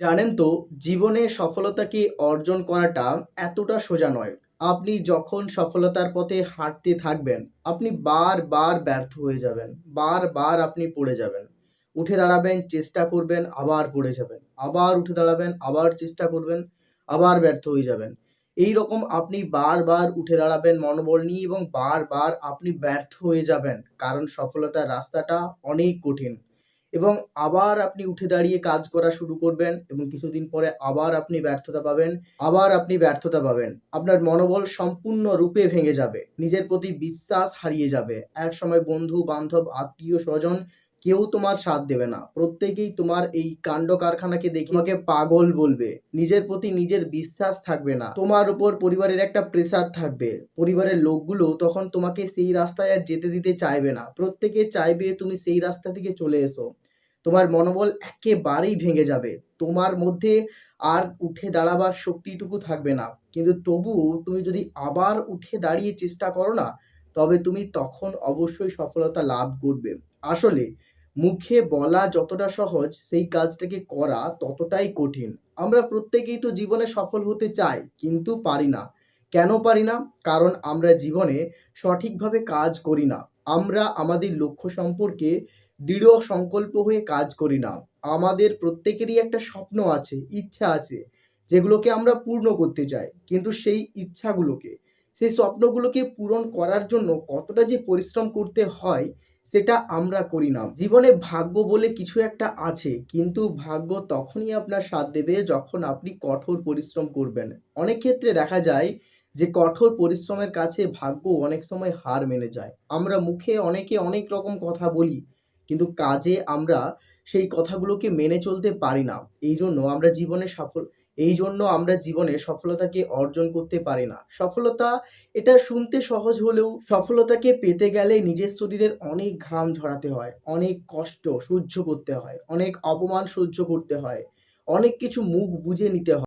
জানেন তো, জীবনে সফলতাকে অর্জন করাটা এতটা সোজা নয়। আপনি যখন সফলতার পথে হাঁটতে থাকবেন, আপনি বারবার ব্যর্থ হয়ে যাবেন বারবার আপনি পড়ে যাবেন। উঠে দাঁড়াবেন, চেষ্টা করবেন, আবার পড়ে যাবেন। আবার উঠে দাঁড়াবেন, আবার চেষ্টা করবেন, আবার ব্যর্থ হয়ে যাবেন। এই রকম আপনি বারবার উঠে দাঁড়াবেন মনোবল নিয়ে এবং বারবার আপনি ব্যর্থ হয়ে যাবেন। কারণ সফলতার রাস্তাটা অনেক কঠিন। এবং আবার আপনি উঠে দাঁড়িয়ে কাজ করা শুরু করবেন এবং কিছুদিন পরে আবার আপনি ব্যর্থতা পাবেন, আবার আপনি ব্যর্থতা পাবেন। আপনার মনোবল সম্পূর্ণ রূপে ভেঙে যাবে। নিজের প্রতি বিশ্বাস হারিয়ে যাবে। এক সময় বন্ধু, বান্ধব, আত্মীয়, স্বজন কেউ তোমার সাথ দেবে না। প্রত্যেকেই তোমার এই কাণ্ড কারখানাকে দেখে তোমাকে পাগল বলবে। নিজের প্রতি নিজের বিশ্বাস থাকবে না। তোমার উপর পরিবারের একটা প্রেসার থাকবে। পরিবারের লোকগুলো তখন তোমাকে সেই রাস্তায় আর যেতে দিতে চাইবে না। প্রত্যেকে চাইবে তুমি সেই রাস্তা থেকে চলে এসো। তোমার মনোবল একেবারেই ভেঙে যাবে। তোমার মধ্যে আর উঠে দাঁড়াবার শক্তিটুকু থাকবে না। কিন্তু তবু তুমি যদি আবার উঠে দাঁড়িয়ে চেষ্টা করো না, তবে তুমি তখন অবশ্যই সফলতা লাভ করবে। আসলে মুখে বলা যতটা সহজ, সেই কাজটাকে করা ততটাই কঠিন। আমরা প্রত্যেকেই তো জীবনে সফল হতে চাই, কিন্তু পারি না। কেন পারি না? কারণ আমরা জীবনে সঠিকভাবে কাজ করি না। আমরা আমাদের লক্ষ্য সম্পর্কে দৃঢ় সংকল্প হয়ে কাজ করি না। আমাদের প্রত্যেকেরই একটা স্বপ্ন আছে, ইচ্ছা আছে, যেগুলোকে আমরা পূর্ণ করতে চাই। কিন্তু সেই ইচ্ছাগুলোকে, সেই স্বপ্নগুলোকে পূরণ করার জন্য কতটা যে পরিশ্রম করতে হয় সেটা আমরা করি না। জীবনে ভাগ্য বলে কিছু একটা আছে, কিন্তু ভাগ্য তখনই আপনার সাথ দেবে যখন আপনি কঠোর পরিশ্রম করবেন। অনেক ক্ষেত্রে দেখা যায় যে, কঠোর পরিশ্রমের কাছে ভাগ্য অনেক সময় হার মেনে যায়। আমরা মুখে অনেকে অনেক রকম কথা বলি, কিন্তু কাজে আমরা সেই কথাগুলোকে মেনে চলতে পারি না। এই জন্য আমরা জীবনে সফল এই জন্য আমরা জীবনে সফলতাকে অর্জন করতে পারি না। সফলতা এটা শুনতে সহজ হলেও সফলতাকে পেতে গেলে নিজের শরীরের অনেক ঘাম ঝরাতে হয়, অনেক কষ্ট সহ্য করতে হয়, অনেক অপমান সহ্য করতে হয়, অনেক কিছু মুখ বুজে নিতে হয়।